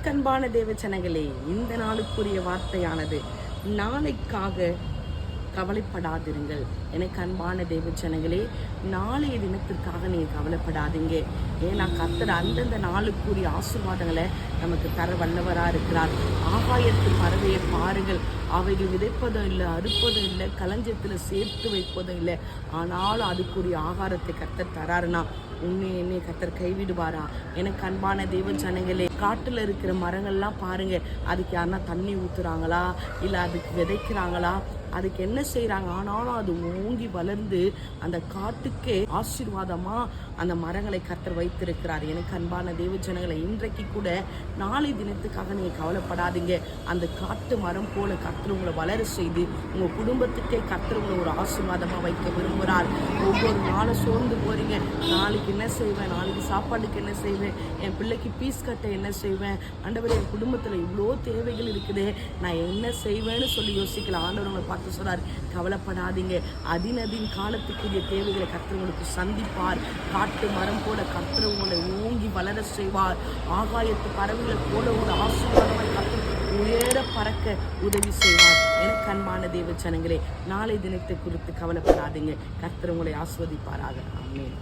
எனக்கு அன்பான தேவச்சனங்களே இந்த நாளுக்குரிய வார்த்தையானது நாளைக்காக கவலைப்படாதிருங்கள். எனக்கு அன்பான தேவச்சனங்களே நாளைய தினத்திற்காக நீங்கள் கவலைப்படாதீங்க. ஏன்னா கத்தர் அந்தந்த நாளுக்குரிய ஆசீர்வாதங்களை நமக்கு தர வல்லவராக இருக்கிறார். ஆகாயத்து பறவையை பாருங்கள். அவைகள் விதைப்பதும் இல்லை அறுப்பதும் இல்லை களஞ்சத்தில் சேர்த்து வைப்பதும் இல்லை. ஆனாலும் அதுக்குரிய ஆகாரத்தை கத்தர் தராருன்னா உன்னை என்னை கத்தர் கைவிடுவாரா? எனக்கு அன்பான தெய்வ ஜனங்களே காட்டில் இருக்கிற மரங்கள்லாம் பாருங்கள் அதுக்கு யாருன்னா தண்ணி ஊற்றுறாங்களா இல்லை அதுக்கு விதைக்கிறாங்களா? அதுக்கு என்ன செய்கிறாங்க ஆனாலும் அது ஓங்கி வளர்ந்து அந்த காட்டுக்கே ஆசீர்வாதமாக அந்த மரங்களை கத்தர் வைத்திருக்கிறார். எனக்கு அன்பான தேவ ஜனங்களை இன்றைக்கு கூட நாளை தினத்துக்காக நீங்கள் கவலைப்படாதீங்க. அந்த காட்டு மரம் போல கத்தர் உங்களை வளர செய்து உங்கள் குடும்பத்துக்கே கத்தர் உங்களை ஒரு ஆசீர்வாதமாக வைக்க விரும்புகிறார். ஒவ்வொரு நாளும் சோர்ந்து போகிறீங்க நாளைக்கு என்ன செய்வேன்? நாளைக்கு சாப்பாட்டுக்கு என்ன செய்வேன்? என் பிள்ளைக்கு பீஸ் கட்ட என்ன செய்வேன்? ஆண்டவர் என் குடும்பத்தில் இவ்வளோ தேவைகள் இருக்குது. நான் என்ன செய்வேன்னு சொல்லி யோசிக்கல. ஆண்டவர் உங்களை பார்த்து சொல்றார் கவலைப்படாதீங்க. அதினதின் காலத்துக்குரிய தேவைகளை கர்த்தர் உங்களுக்கு சந்திப்பார். காட்டு மரம் போல கர்த்தர் உங்களை ஓங்கி வளர செய்வார். ஆகாயத்து பறவைகளை போல ஒரு ஆசீர்வாதமாய் கர்த்தர் உயர பறக்க உதவி செய்வார். எனக்கு அன்பான தேவ ஜனங்களே நாளை தினத்தை குறித்து கவலைப்படாதீங்க. கர்த்தர் உங்களை ஆஸ்வதிப்பாராக. ஆமென்.